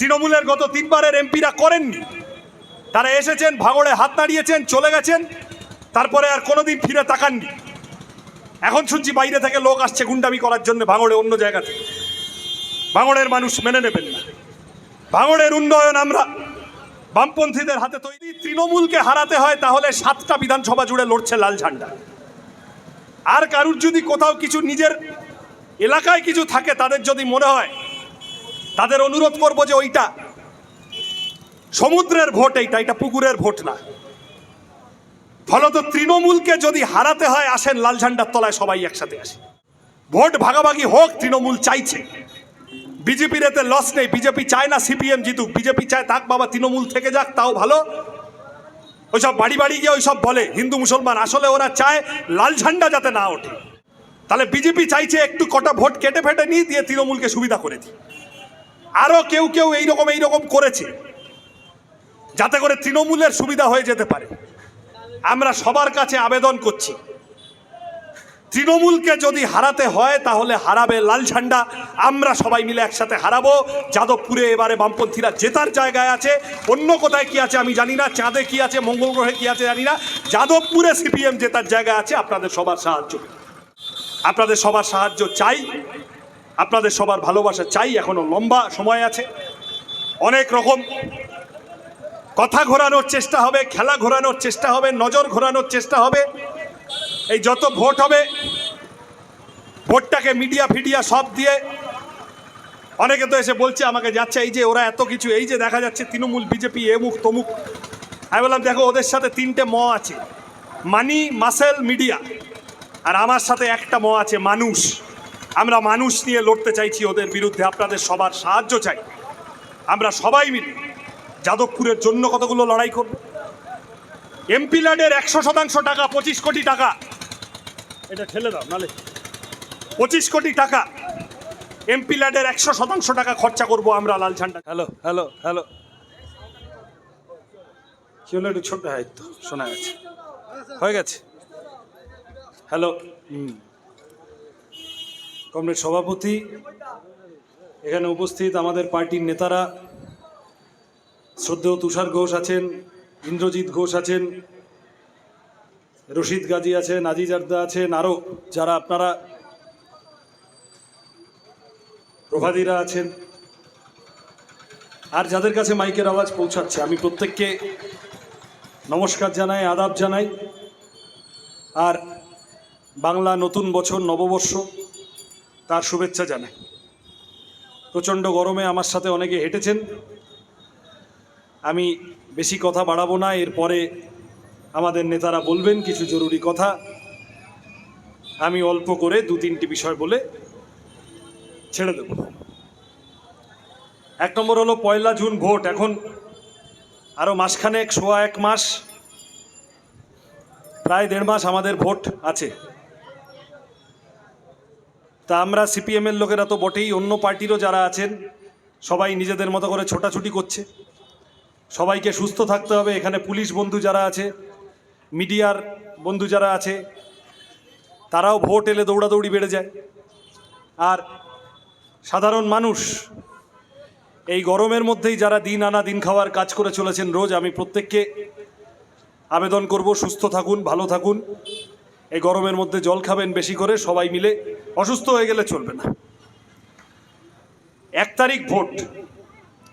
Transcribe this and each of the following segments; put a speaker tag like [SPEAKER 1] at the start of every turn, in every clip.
[SPEAKER 1] তৃণমূলের গত তিনবারের এমপিরা করেননি। তারা এসেছেন, ভাঙড়ে হাত নাড়িয়েছেন, চলে গেছেন, তারপরে আর কোনোদিন ফিরে তাকাননি। এখন শুনছি বাইরে থেকে লোক আসছে গুন্ডামি করার জন্য ভাঙড়ে অন্য জায়গা থেকে। ভাঙড়ের মানুষ মেনে নেবেন না। ভাঙড়ের উন্নয়ন আমরা বামপন্থীদের হাতে তৈরি। তৃণমূলকে হারাতে হয়, তাহলে সাতটা বিধানসভা জুড়ে লড়ছে লাল ঝান্ডা। আর কারুর যদি কোথাও কিছু নিজের এলাকায় কিছু থাকে, তাদের যদি মনে হয় তাদের অনুরোধ করব যে ওইটা, সমুদ্রের ভোট এইটা, এটা পুকুরের ভোট না। ফলত তৃণমূলকে যদি হারাতে হয়, আসেন লাল ঝান্ডার তলায় সবাই একসাথে আসে। ভোট ভাগাভাগি হোক, তৃণমূল চাইছে। বিজেপির এতে লস নেই, বিজেপি চায় না সিপিএম জিতুক, বিজেপি চায় থাক বাবা, তৃণমূল থেকে যাক, তাও ভালো। ওইসব বাড়ি বাড়ি গিয়ে ওইসব বলে, হিন্দু মুসলমান, আসলে ওরা চায় লাল ঝান্ডা যাতে না ওঠে। তাহলে বিজেপি চাইছে একটু কটা ভোট কেটে ফেটে নিয়ে দিয়ে তৃণমূলকে সুবিধা করে দিই। আরও কেউ কেউ এইরকম এইরকম করেছে, যাতে করে তৃণমূলের সুবিধা হয়ে যেতে পারে। আমরা সবার কাছে আবেদন করছি, তৃণমূলকে যদি হারাতে হয়, তাহলে হারাবে লাল ঝান্ডা। আমরা সবাই মিলে একসাথে হারাবো। যাদবপুরে এবারে বামপন্থীরা জেতার জায়গায় আছে। অন্য কোথায় কি আছে আমি জানি না। চাঁদে কি আছে, মঙ্গল গ্রহে কি আছে জানি না। যাদবপুরে সিপিএম জেতার জায়গা আছে। আপনাদের সবার সাহায্য। আপনাদের সবার সাহায্য চাই। আপনাদের সবার ভালোবাসা চাই, এখনও লম্বা সময় আছে। অনেক রকম কথা ঘোরানোর চেষ্টা হবে, খেলা ঘোরানোর চেষ্টা হবে, নজর ঘোরানোর চেষ্টা হবে। এই যত ভোট হবে, ভোটটাকে মিডিয়া ফিডিয়া সব দিয়ে অনেকে তো এসে বলছে আমাকে যাচ্ছে, এই যে ওরা এত কিছু, এই যে দেখা যাচ্ছে তৃণমূল, বিজেপি এমুক তমুক আমি বললাম, দেখো, ওদের সাথে তিনটে ম আছে, মানি, মাসেল, মিডিয়া। আর আমার সাথে একটা ম আছে, মানুষ। আমরা মানুষ নিয়ে লড়তে চাইছি ওদের বিরুদ্ধে আপনাদের সবার সাহায্য চাই। আমরা সবাই মিলে যাদবপুরের জন্য কতগুলো লড়াই করব? এমপি ল্যাডের একশো শতাংশ টাকা পঁচিশ কোটি টাকা। এটা ঠেলে দাও নালে। পঁচিশ কোটি টাকা এমপি ল্যাডের একশো শতাংশ টাকা খরচা করব আমরা লাল ঝান্ডা। Hello hello hello. কি হলো একটু ছোট হয় তো শোনা গেছে। হয়ে গেছে। হ্যালো। হুম। কমরেড সভাপতি, এখানে উপস্থিত আমাদের পার্টির নেতারা, শ্রদ্ধেয় তুষার ঘোষ আছেন, ইন্দ্রজিৎ ঘোষ আছেন, রশিদ গাজী আছেন, আজিজ আর্দা আছেন আরও যারা আপনারা প্রভাদীরা আছেন। আর যাদের কাছে মাইকের আওয়াজ পৌঁছাচ্ছে, আমি প্রত্যেককে নমস্কার জানাই, আদাব জানাই। আর বাংলা নতুন বছর, নববর্ষ তার শুভেচ্ছা জানাই। প্রচণ্ড গরমে আমার সাথে অনেকে হেঁটেছেন। আমি বেশি কথা বাড়াবো না, এরপরে আমাদের নেতারা বলবেন কিছু জরুরি কথা। আমি অল্প করে দু তিনটি বিষয় বলে ছেড়ে দেব। এক নম্বর হলো পয়লা জুন ভোট, এখন আরও মাসখানেক, সোয়া এক মাস, প্রায় দেড় মাস আমাদের ভোট আছে। তা আমরা সিপিএমের লোকেরা তো বটেই, অন্য পার্টিরও যারা আছেন, সবাই নিজেদের মতো করে ছোটাছুটি করছে। সবাইকে সুস্থ থাকতে হবে, এখানে পুলিশ বন্ধু যারা আছে, মিডিয়ার বন্ধু যারা আছে, তারাও ভোট এলে দৌড়াদৌড়ি বেড়ে যায়। আর সাধারণ মানুষ, এই গরমের মধ্যেই যারা দিন আনা দিন খাওয়ার কাজ করে চলেছেন, রোজ আমি প্রত্যেককে আবেদন করব, সুস্থ থাকুন, ভালো থাকুন। এই গরমের মধ্যে জল খাবেন বেশি করে, সবাই মিলে অসুস্থ হয়ে গেলে চলবে না। এক তারিখ ভোট,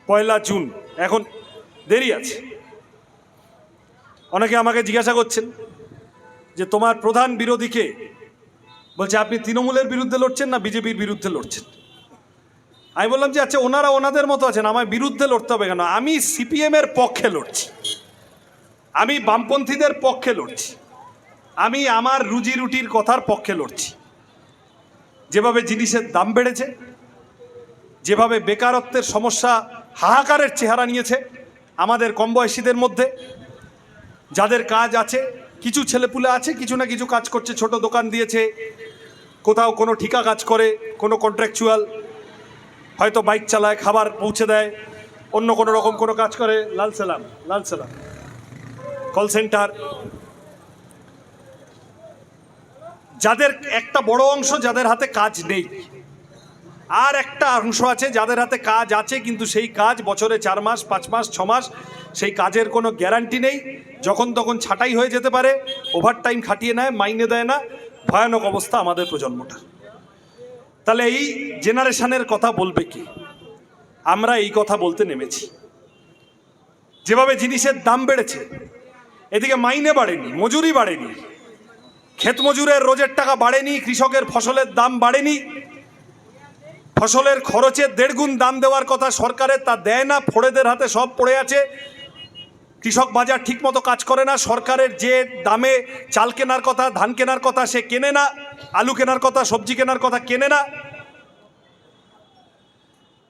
[SPEAKER 1] পয়লা জুন, এখন দেরি আছে। অনেকে আমাকে জিজ্ঞাসা করছেন যে তোমার প্রধান বিরোধীকে, বলছে, আপনি তৃণমূলের বিরুদ্ধে লড়ছেন না বিজেপির বিরুদ্ধে লড়ছেন? আমি বললাম যে আচ্ছা ওনারা ওনাদের মতো আছেন আমার বিরুদ্ধে লড়তে হবে কেন? আমি সিপিএমের পক্ষে লড়ছি। আমি বামপন্থীদের পক্ষে লড়ছি। আমি আমার রুজি রুটির কথার পক্ষে লড়ছি। যেভাবে জিনিসের দাম বেড়েছে, যেভাবে বেকারত্বের সমস্যা হাহাকারের চেহারা নিয়েছে আমাদের কম বয়সীদের মধ্যে, যাদের কাজ আছে, কিছু ছেলেপুলে আছে, কিছু না কিছু কাজ করছে, ছোট দোকান দিয়েছে, কোথাও কোনো ঠিকা কাজ করে, কোনো কন্ট্রাকচুয়াল হয়তো বাইক চালায়, খাবার পৌঁছে দেয়, অন্য কোনো রকম কোনো কাজ করে, লাল সালাম লাল সালাম। কল সেন্টার যাদের একটা বড় অংশ যাদের হাতে কাজ নেই। আর একটা অংশ আছে যাদের হাতে কাজ আছে, কিন্তু সেই কাজ বছরে চার মাস, পাঁচ মাস, ছ মাস, সেই কাজের কোনো গ্যারান্টি নেই। যখন তখন ছাটাই হয়ে যেতে পারে ওভার টাইম খাটিয়ে নেয়, মাইনে দেয় না। ভয়ানক অবস্থা আমাদের প্রজন্মটা। তাহলে এই জেনারেশনের কথা বলবে কি? আমরা এই কথা বলতে নেমেছি। যেভাবে জিনিসের দাম বেড়েছে, এদিকে মাইনে বাড়েনি, মজুরি বাড়েনি ক্ষেত মজুরের রোজের টাকা বাড়েনি, কৃষকের ফসলের দাম বাড়েনি। ফসলের খরচে দেড় গুণ দাম দেওয়ার কথা সরকারের তা দেয় না, ফোড়েদের হাতে সব পড়ে আছে। কৃষক বাজার ঠিকমতো কাজ করে না, সরকারের যে দামে চাল কেনার কথা, ধান কেনার কথা সে কেনে না, আলু কেনার কথা, সবজি কেনার কথা কেনে না।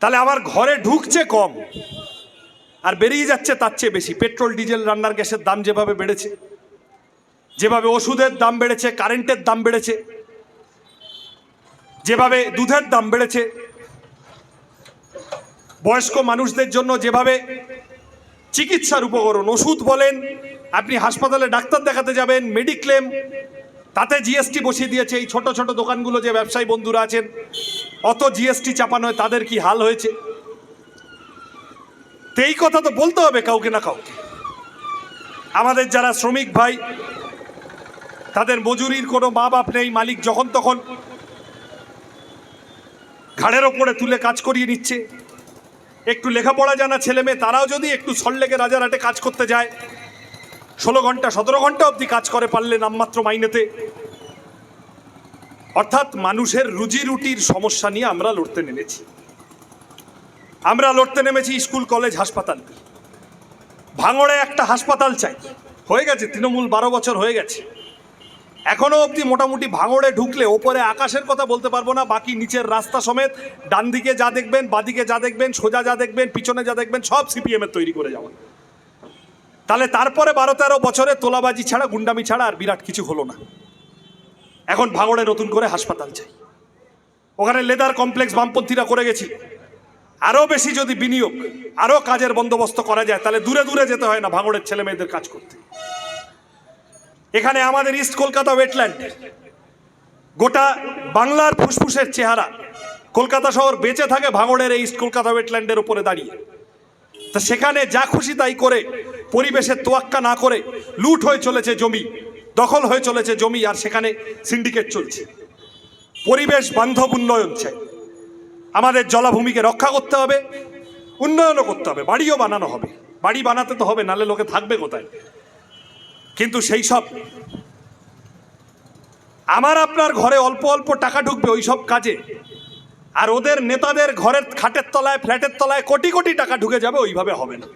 [SPEAKER 1] তাহলে আমার ঘরে ঢুকছে কম, আর বেরিয়ে যাচ্ছে তার চেয়ে বেশি। পেট্রোল, ডিজেল, রান্নার গ্যাসের দাম যেভাবে বেড়েছে। যেভাবে ওষুধের দাম বেড়েছে, কারেন্টের দাম বেড়েছে, যেভাবে দুধের দাম বেড়েছে, বয়স্ক মানুষদের জন্য যেভাবে চিকিৎসার উপকরণ, ওষুধ বলেন, আপনি হাসপাতালে ডাক্তার দেখাতে যাবেন মেডিক্লেম তাতে জিএসটি বসিয়ে দিয়েছে, এই ছোট ছোট দোকানগুলো যে ব্যবসায়ী বন্ধুরা আছেন, অত জিএসটি চাপানো তাদের কি হাল হয়েছে? তো এই কথা তো বলতে হবে কাউকে না কাউকে। আমাদের যারা শ্রমিক ভাই তাদের মজুরির কোনো মা বাপ নেই, মালিক যখন তখন ঘাড়ের ওপরে তুলে কাজ করিয়ে নিচ্ছে। একটু লেখাপড়া জানা ছেলে মেয়ে, তারাও যদি একটু সল্লেগে রাজারহাটে কাজ করতে যায়, ষোলো ঘণ্টা, সতেরো ঘণ্টা অবধি কাজ করে পারলে নামমাত্র মাইনেতে। অর্থাৎ মানুষের রুজি রুটির সমস্যা নিয়ে আমরা লড়তে নেমেছি। আমরা লড়তে নেমেছি স্কুল, কলেজ, হাসপাতাল। ভাঙড়ে একটা হাসপাতাল চাই। হয়ে গেছে, তৃণমূল বারো বছর হয়ে গেছে। এখনও অবধি মোটামুটি ভাঙড়ে ঢুকলে ওপরে আকাশের কথা বলতে পারব না, বাকি নিচের রাস্তা সমেত ডান দিকে যা দেখবেন, বাদিকে যা দেখবেন, সোজা যা দেখবেন, পিছনে যা দেখবেন, সব সিপিএম এর তৈরি করে যাওয়া। তাহলে তারপরে বারো তেরো বছরে তোলাবাজি ছাড়া, গুন্ডামি ছাড়া আর বিরাট কিছু হলো না। এখন ভাঙড়ে নতুন করে হাসপাতাল চাই। ওখানে লেদার কমপ্লেক্স বামপন্থীরা করে গেছি আরও বেশি যদি বিনিয়োগ, আরও কাজের বন্দোবস্ত করা যায়, তাহলে দূরে দূরে যেতে হয় না ভাঙড়ের ছেলে মেয়েদের কাজ করতে। এখানে আমাদের ইস্ট কলকাতা ওয়েটল্যান্ড গোটা বাংলার ফুসফুসের চেহারা কলকাতা শহর বেঁচে থাকে ভাঙড়ের এই ইস্ট কলকাতা ওয়েটল্যান্ডের উপরে দাঁড়িয়ে। তা সেখানে যা খুশি তাই করে পরিবেশের তোয়াক্কা না করে লুট হয়ে চলেছে জমি, দখল হয়ে চলেছে জমি, আর সেখানে সিন্ডিকেট চলছে। পরিবেশ বান্ধব উন্নয়ন চাই। আমাদের জলাভূমিকে রক্ষা করতে হবে, উন্নয়নও করতে হবে, বাড়িও বানানো হবে। বাড়ি বানাতে তো হবে, নালে লোকে থাকবে কোথায়? কিন্তু সেই সব আমার আপনার ঘরে অল্প অল্প টাকা ঢুকবে ওই সব কাজে। আর ওদের নেতাদের ঘরের খাটের তলায়, ফ্ল্যাটের তলায় কোটি কোটি টাকা ঢুকে যাবে, ওইভাবে হবে না।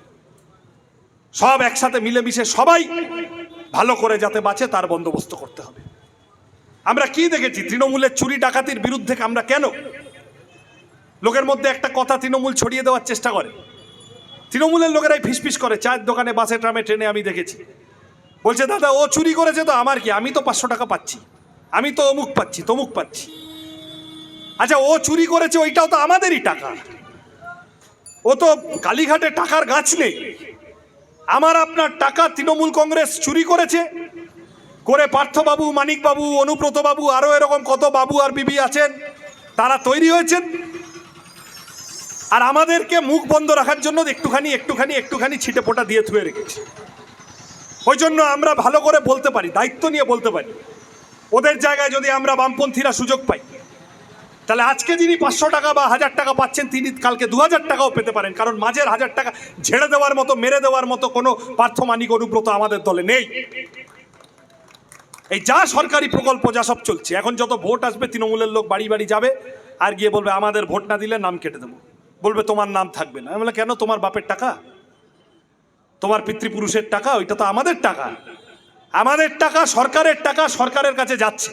[SPEAKER 1] সব একসাথে মিলেমিশে সবাই ভালো করে যাতে বাঁচে, তার বন্দোবস্ত করতে হবে। আমরা কি দেখেছি? তৃণমূলের চুরি ডাকাতির বিরুদ্ধে আমরা কেন? লোকের মধ্যে একটা কথা তৃণমূল ছড়িয়ে দেওয়ার চেষ্টা করে। তৃণমূলের লোকেরাই ফিসফিস করে, চায়ের দোকানে, বাসে, ট্রামে, ট্রেনে আমি দেখেছি। বলছে, দাদা, ও চুরি করেছে তো আমার কি? আমি তো পাঁচশো টাকা পাচ্ছি। আমি তো অমুক পাচ্ছি, তমুক পাচ্ছি। আচ্ছা ও চুরি করেছে, ওইটাও তো আমাদেরই টাকা। ও তো কালীঘাটে টাকার গাছ নেই। আমার আপনার টাকা তৃণমূল কংগ্রেস চুরি করেছে। করে পার্থবাবু, মানিকবাবু, অনুব্রতবাবু, আরও এরকম কত বাবু আর বিবি আছেন, তারা তৈরি হয়েছেন। আর আমাদেরকে মুখ বন্ধ রাখার জন্য একটুখানি একটুখানি একটুখানি ছিটে পোটা দিয়ে থুয়ে রেখেছে। ওই জন্য আমরা ভালো করে বলতে পারি, দায়িত্ব নিয়ে বলতে পারি। ওদের জায়গায় যদি আমরা বামপন্থীরা সুযোগ পাই, তাহলে আজকে যিনি পাঁচশো টাকা বা হাজার টাকা পাচ্ছেন, তিনি কালকে দু হাজার টাকাও পেতে পারেন। কারণ মাঝের হাজার টাকা ঝেড়ে দেওয়ার মতো, মেরে দেওয়ার মতো কোনো পার্থমানিক অনুব্রত আমাদের দলে নেই। এই যা সরকারি প্রকল্প, যা সব চলছে, এখন যত ভোট আসবে, তৃণমূলের লোক বাড়ি বাড়ি যাবে আর গিয়ে বলবে, আমাদের ভোট না দিলে নাম কেটে দেবো। বলবে, তোমার নাম থাকবে না। আমি বলে কেন? তোমার বাপের টাকা? তোমার পিতৃপুরুষের টাকা, ওইটা তো আমাদের টাকা। আমাদের টাকা সরকারের টাকা সরকারের কাছে যাচ্ছে।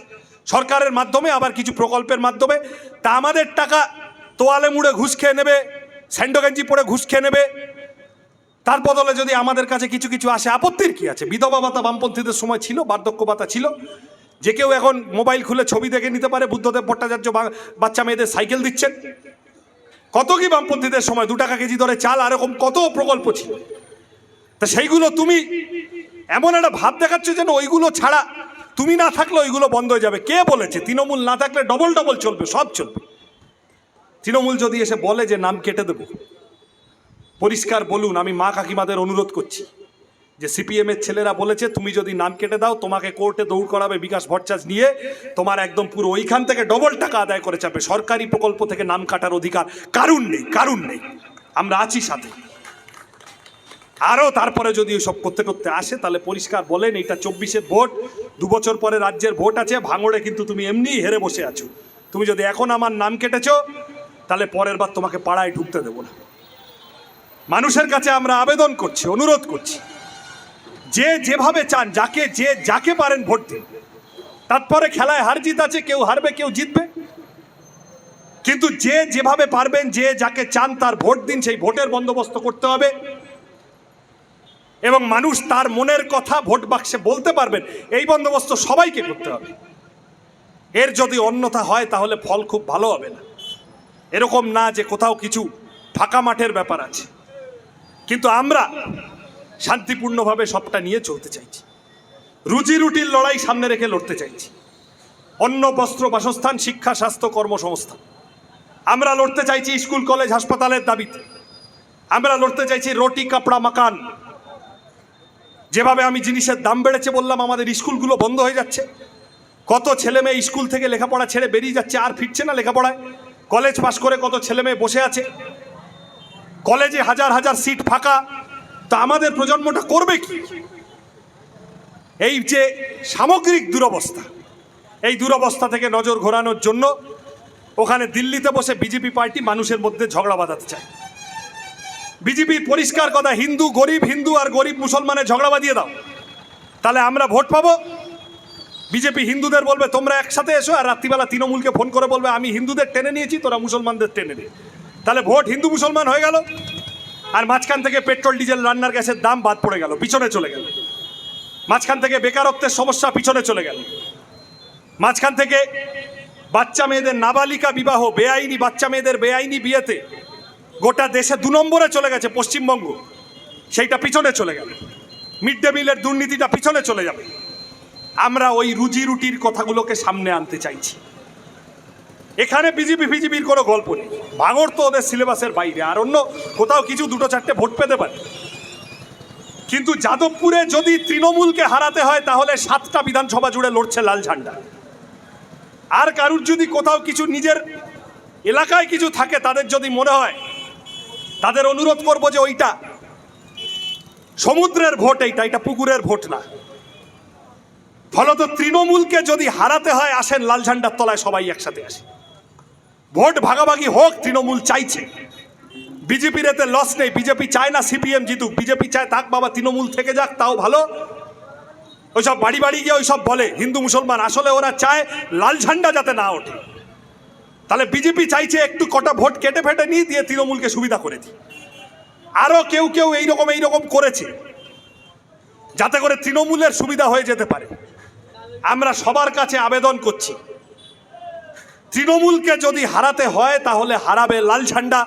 [SPEAKER 1] সরকারের মাধ্যমে, আবার কিছু প্রকল্পের মাধ্যমে। তা আমাদের টাকা তোয়ালে মুড়ে ঘুষ খেয়ে নেবে, স্যান্ডো গেঞ্জি পরে ঘুষ খেয়ে নেবে। তার বদলে যদি আমাদের কাছে কিছু কিছু আসে, আপত্তির কি আছে? বিধবা ভাতা বামপন্থীদের সময় ছিল, বার্ধক্য ভাতা ছিল। যে কেউ এখন মোবাইল খুলে ছবি দেখে নিতে পারে, বুদ্ধদেব ভট্টাচার্য বাচ্চা মেয়েদের সাইকেল দিচ্ছেন। কত কি বামপন্থীদের সময় দু টাকা কেজি দরে চাল আর এরকম কত প্রকল্প ছিল? তা সেইগুলো তুমি এমন একটা ভাব দেখাচ্ছ যেন ওইগুলো ছাড়া তুমি না থাকলে ওইগুলো বন্ধ হয়ে যাবে। কে বলেছে? তৃণমূল না থাকলে ডবল ডবল চলবে, সব চলবে। তৃণমূল যদি এসে বলে যে নাম কেটে দেব, পরিষ্কার বলুন, আমি মা কাকিমাদের অনুরোধ করছি যে সিপিএম এর ছেলেরা বলেছে, তুমি যদি নাম কেটে দাও, তোমাকে কোর্টে দৌড় করাবে বিকাশ ভট্টাচ নিয়ে, তোমার একদম পুরো ওইখান থেকে ডবল টাকা আদায় করে চাপে সরকারি প্রকল্প থেকে নাম কাটার অধিকার কারুন নেই কারুন নেই। আমরা আছি সাথে। আরও তারপরে যদি সব করতে করতে আসে, তাহলে পরিষ্কার বলেন এটা চব্বিশের ভোট, দু বছর পরে রাজ্যের ভোট আছে, ভাঙড়ে কিন্তু তুমি এমনিই হেরে বসে আছো। তুমি যদি এখন আমার নাম কেটেছো, তাহলে পরের বার তোমাকে পাড়ায় ঢুকতে দেবো না। মানুষের কাছে আমরা আবেদন করছি, অনুরোধ করছি, যে যেভাবে চান, যাকে যে যাকে পারেন ভোট দিন। তারপরে খেলায় হার জিত আছে, কেউ হারবে, কেউ জিতবে। কিন্তু যে যেভাবে পারবেন, যে যাকে চান তার ভোট দিন, সেই ভোটের বন্দোবস্ত করতে হবে। এবং মানুষ তার মনের কথা ভোট বাক্সে বলতে পারবেন, এই বন্দোবস্ত সবাইকে করতে হবে। এর যদি অন্যথা হয়, তাহলে ফল খুব ভালো হবে না। এরকম না যে কোথাও কিছু ফাঁকা মাঠের ব্যাপার আছে। কিন্তু আমরা শান্তিপূর্ণভাবে সবটা নিয়ে চলতে চাইছি। রুজি রুটির লড়াই সামনে রেখে লড়তে চাইছি। অন্ন, বস্ত্র, বাসস্থান, শিক্ষা, স্বাস্থ্য, কর্মসংস্থান। আমরা লড়তে চাইছি স্কুল, কলেজ, হাসপাতালের দাবিতে। আমরা লড়তে চাইছি রুটি, কাপড়া, মাকান। যেভাবে আমি জিনিসের দাম বেড়েছে বললাম, আমাদের স্কুলগুলো বন্ধ হয়ে যাচ্ছে। কত ছেলে মেয়ে স্কুল থেকে লেখাপড়া ছেড়ে বেরিয়ে যাচ্ছে, আর ফিরছে না লেখাপড়ায়। কলেজ পাশ করে কত ছেলে মেয়ে বসে আছে। কলেজে হাজার হাজার সিট ফাঁকা। তা আমাদের প্রজন্মটা করবে কি? এই যে সামগ্রিক দুরবস্থা, এই দুরবস্থা থেকে নজর ঘোরানোর জন্য ওখানে দিল্লিতে বসে বিজেপি পার্টি মানুষের মধ্যে ঝগড়া বাঁধাতে চায়। বিজেপির পরিষ্কার কথা, হিন্দু, গরিব, হিন্দু আর গরিব মুসলমানের ঝগড়া বাঁধিয়ে দাও। তাহলে আমরা ভোট পাবো। বিজেপি হিন্দুদের বলবে, তোমরা একসাথে এসো। আর রাত্রিবেলা তৃণমূলকে ফোন করে বলবে, আমি হিন্দুদের টেনে নিয়েছি, তোরা মুসলমানদের টেনে নিয়ে তাহলে ভোট হিন্দু মুসলমান হয়ে গেল। আর মাঝখান থেকে পেট্রোল, ডিজেল, রান্নার গ্যাসের দাম বাদ পড়ে গেল, পিছনে চলে গেল। মাঝখান থেকে বেকারত্বের সমস্যা পিছনে চলে গেল। মাঝখান থেকে বাচ্চা মেয়েদের নাবালিকা বিবাহ, বেআইনি বাচ্চা মেয়েদের বেআইনি বিয়েতে গোটা দেশে দু নম্বরে চলে গেছে পশ্চিমবঙ্গ। সেইটা পিছনে চলে গেল। মিড ডে মিলের দুর্নীতিটা পিছনে চলে যাবে। আমরা ওই রুজি রুটির কথাগুলোকে সামনে আনতে চাইছি। এখানে বিজেপি ফিজিপির কোনো গল্প নেই। ভাঙর তো ওদের সিলেবাসের বাইরে, আর অন্য কোথাও কিছু দুটো চারটে ভোট পেতে পারে। কিন্তু যাদবপুরে যদি তৃণমূলকে হারাতে হয়, তাহলে সাতটা বিধানসভা জুড়ে লড়ছে লাল ঝান্ডা। আর কারুর যদি কোথাও কিছু নিজের এলাকায় কিছু থাকে, তাদের যদি মনে হয় তাদের অনুরোধ করব যে ওইটা সমুদ্রের ভোট এইটা, এটা পুকুরের ভোট না। ফলত তৃণমূলকে যদি হারাতে হয়, আসেন লাল ঝান্ডার তলায় সবাই একসাথে আসে। ভোট ভাগাভাগি হোক, তৃণমূল চাইছে। বিজেপির এতে লস নেই, বিজেপি চায় না সিপিএম জিতুক, বিজেপি চায় থাক বাবা, তৃণমূল থেকে যাক, তাও ভালো। ওইসব বাড়ি বাড়ি গিয়ে ওইসব বলে, হিন্দু মুসলমান, আসলে ওরা চায় লাল ঝান্ডা যাতে না ওঠে। তাহলে বিজেপি চাইছে একটু কটা ভোট কেটে ফেটে নিয়ে দিয়ে তৃণমূলকে সুবিধা করে দিই। আরও কেউ কেউ এইরকম এইরকম করেছে, যাতে করে তৃণমূলের সুবিধা হয়ে যেতে পারে। আমরা সবার কাছে আবেদন করছি, তৃণমূলকে যদি হারাতে হয় তাহলে হারাবে লাল ঝান্ডা,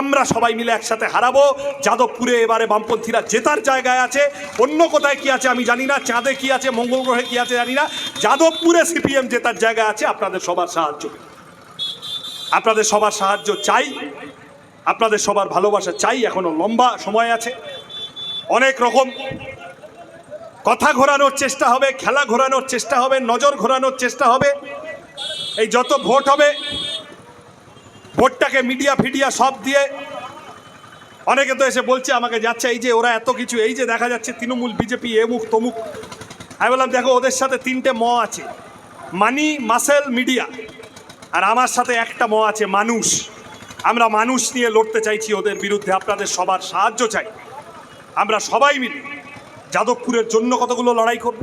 [SPEAKER 1] আমরা সবাই মিলে একসাথে হারাবো। যাদবপুরে এবারে বামপন্থীরা জেতার জায়গায় আছে, অন্য কোথায় কি আছে আমি জানি না, চাঁদে কি আছে, মঙ্গল গ্রহে কি আছে জানি না। যাদবপুরে সিপিএম জেতার জায়গায় আছে, আপনাদের সবার সাহায্য। আপনাদের সবার সাহায্য চাই, আপনাদের সবার ভালোবাসা চাই, এখনও লম্বা সময় আছে। অনেক রকম কথা ঘোরানোর চেষ্টা হবে, খেলা ঘোরানোর চেষ্টা হবে, নজর ঘোরানোর চেষ্টা হবে। এই যত ভোট হবে, ভোটটাকে মিডিয়া ফিডিয়া সব দিয়ে অনেকে তো এসে বলছে আমাকে যাচ্ছে, এই যে ওরা এত কিছু, এই যে দেখা যাচ্ছে তৃণমূল, বিজেপি, এমুক, তমুক। আমি বললাম, দেখো, ওদের সাথে তিনটে ম আছে। মানি, মাসেল, মিডিয়া। আর আমার সাথে একটা ম আছে, মানুষ। আমরা মানুষ নিয়ে লড়তে চাইছি ওদের বিরুদ্ধে, আপনাদের সবার সাহায্য চাই। আমরা সবাই মিলে যাদবপুরের জন্য কতগুলো লড়াই করব?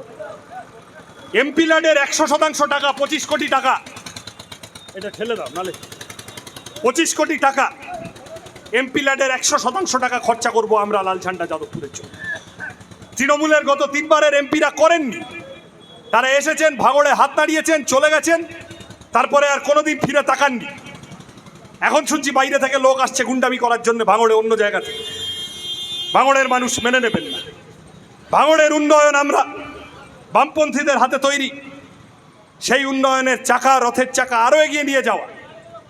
[SPEAKER 1] এমপি ল্যাডের একশো শতাংশ টাকা, পঁচিশ কোটি টাকা। এটা ঠেলে দাও, নালে। পঁচিশ কোটি টাকা। এমপি ল্যাডের একশো শতাংশ টাকা খরচা করব আমরা লাল ঝান্ডা যাদবপুরের জন্য। তৃণমূলের গত তিনবারের এমপিরা করেননি। তারা এসেছেন ভাগড়ে হাত নাড়িয়েছেন, চলে গেছেন। তারপরে আর কোনোদিন ফিরে তাকাননি। এখন শুনছি বাইরে থেকে লোক আসছে গুন্ডামি করার জন্য ভাঙড়ে অন্য জায়গা থেকে। ভাঙড়ের মানুষ মেনে নেবেন না। ভাঙড়ের উন্নয়ন আমরা বামপন্থীদের হাতে তৈরি। সেই উন্নয়নের চাকা, রথের চাকা আরও এগিয়ে নিয়ে যাওয়া।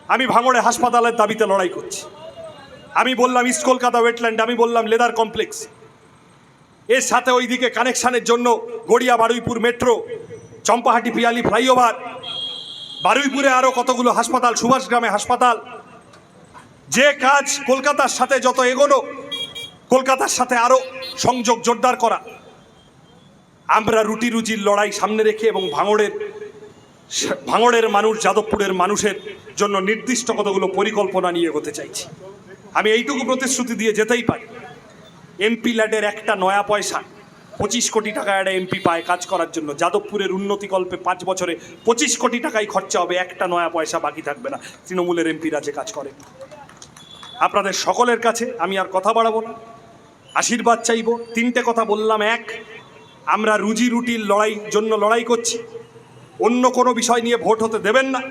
[SPEAKER 1] আমি ভাঙড়ে হাসপাতালের দাবিতে লড়াই করছি। আমি বললাম, ইস্ট কলকাতা ওয়েটল্যান্ড, আমি বললাম, লেদার কমপ্লেক্স। এর সাথে ওইদিকে কানেকশানের জন্য গড়িয়া বারুইপুর মেট্রো, চম্পাহাটি পিয়ালি ফ্লাইওভার বারুইপুরে আরও কতগুলো হাসপাতাল, সুভাষগ্রামে হাসপাতাল? যে কাজ কলকাতার সাথে যত এগোনো, কলকাতার সাথে আরও সংযোগ জোরদার করা। আমরা রুটি রুজির লড়াই সামনে রেখে এবং ভাঙড়ের ভাঙড়ের মানুষ, যাদবপুরের মানুষের জন্য নির্দিষ্ট কতগুলো পরিকল্পনা নিয়ে এগোতে চাইছি। আমি এইটুকু প্রতিশ্রুতি দিয়ে যেতেই পারি। এমপি ল্যাডের একটা নয়া পয়সা পঁচিশ কোটি টাকা একটা এমপি পায় কাজ করার জন্য। যাদবপুরের উন্নতিকল্পে পাঁচ বছরে পঁচিশ কোটি টাকাই খরচা হবে, একটা নয়া পয়সা বাকি থাকবে না। তৃণমূলের এমপিরা যে কাজ করে। আপনাদের সকলের কাছে আমি আর কথা বাড়াবো না। আশীর্বাদ চাইব। তিনটে কথা বললাম। এক, আমরা রুজি রুটির লড়াই জন্য লড়াই করছি। অন্য কোনো বিষয় নিয়ে ভোট হতে দেবেন না।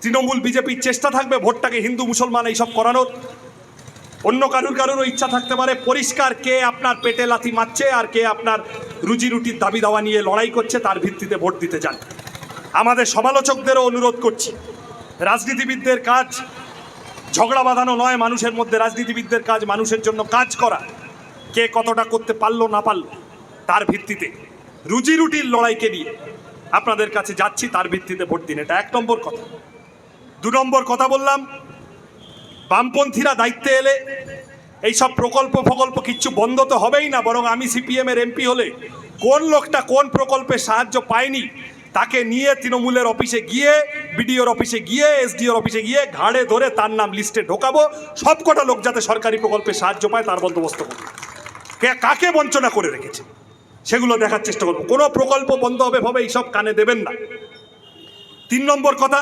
[SPEAKER 1] তৃণমূল, বিজেপির চেষ্টা থাকবে ভোটটাকে হিন্দু মুসলমান এইসব করানোর। অন্য কারুর কারুরও ইচ্ছা থাকতে পারে। পরিষ্কার কে আপনার পেটে লাথি মারছে আর কে আপনার রুজি রুটির দাবি দাওয়া নিয়ে লড়াই করছে, তার ভিত্তিতে ভোট দিতে যান। আমাদের সমালোচকদেরও অনুরোধ করছি, রাজনীতিবিদদের কাজ ঝগড়া বাঁধানো নয়, মানুষের মধ্যে রাজনীতিবিদদের কাজ, মানুষের জন্য কাজ করা। কে কতটা করতে পারল, না পারল, তার ভিত্তিতে। রুজি রুটির লড়াইকে নিয়ে আপনাদের কাছে যাচ্ছি, তার ভিত্তিতে ভোট দিন। এটা এক নম্বর কথা। দু নম্বর কথা বললাম বামপন্থীরা দায়িত্বে এলে এইসব প্রকল্প প্রকল্প কিচ্ছু বন্ধ তো হবেই না, বরং আমি সিপিএম এর এমপি হলে কোন লোকটা কোন প্রকল্পে সাহায্য পায়নি তাকে নিয়ে তৃণমূলের অফিসে গিয়ে, বিডিওর অফিসে গিয়ে, এসডিওর অফিসে গিয়ে ঘাড়ে ধরে তার নাম লিস্টে ঢোকাবো, সবকটা লোক যাতে সরকারি প্রকল্পে সাহায্য পায় তার বন্দোবস্ত করব। কে কাকে বঞ্চনা করে রেখেছে সেগুলো দেখার চেষ্টা করব। কোনো প্রকল্প বন্ধ হবে ভাবে এইসব কানে দেবেন না। তিন নম্বর কথা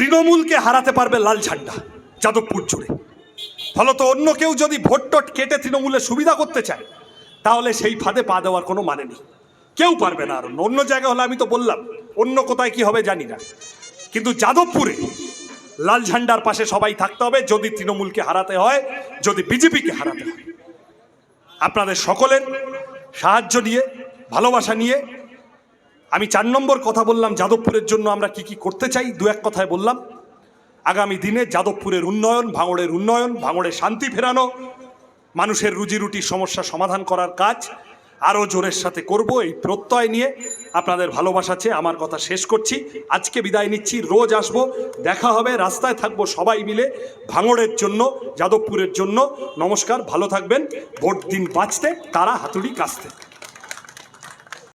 [SPEAKER 1] তৃণমূলকে হারাতে পারবে লাল ঝান্ডা, যাদবপুর জুড়ে। ফলত অন্য কেউ যদি ভোট টোট কেটে তৃণমূলের সুবিধা করতে চায়, তাহলে সেই ফাঁদে পা দেওয়ার কোনো মানে নেই। কেউ পারবে না আর অন্য। অন্য জায়গা হলে আমি তো বললাম, অন্য কোথায় কি হবে জানি না। কিন্তু যাদবপুরে লাল ঝান্ডার পাশে সবাই থাকতে হবে, যদি তৃণমূলকে হারাতে হয়, যদি বিজেপিকে হারাতে হয়। আপনাদের সকলের সাহায্য নিয়ে, ভালোবাসা নিয়ে আমি চার নম্বর কথা বললাম, যাদবপুরের জন্য আমরা কি কি করতে চাই? দু এক কথায় বললাম, আগামী দিনে যাদবপুরের উন্নয়ন, ভাঙড়ের উন্নয়ন, ভাঙড়ে শান্তি ফেরানো, মানুষের রুজি রুটির সমস্যা সমাধান করার কাজ আরও জোরের সাথে করব এই প্রত্যয় নিয়ে। আপনাদের ভালোবাসা চেয়ে আমার কথা শেষ করছি। আজকে বিদায় নিচ্ছি, রোজ আসব, দেখা হবে, রাস্তায় থাকব সবাই মিলে, ভাঙড়ের জন্য, যাদবপুরের জন্য। নমস্কার, ভালো থাকবেন, ভোট দিন বাঁচতে, তারা হাতুড়ি কাছতে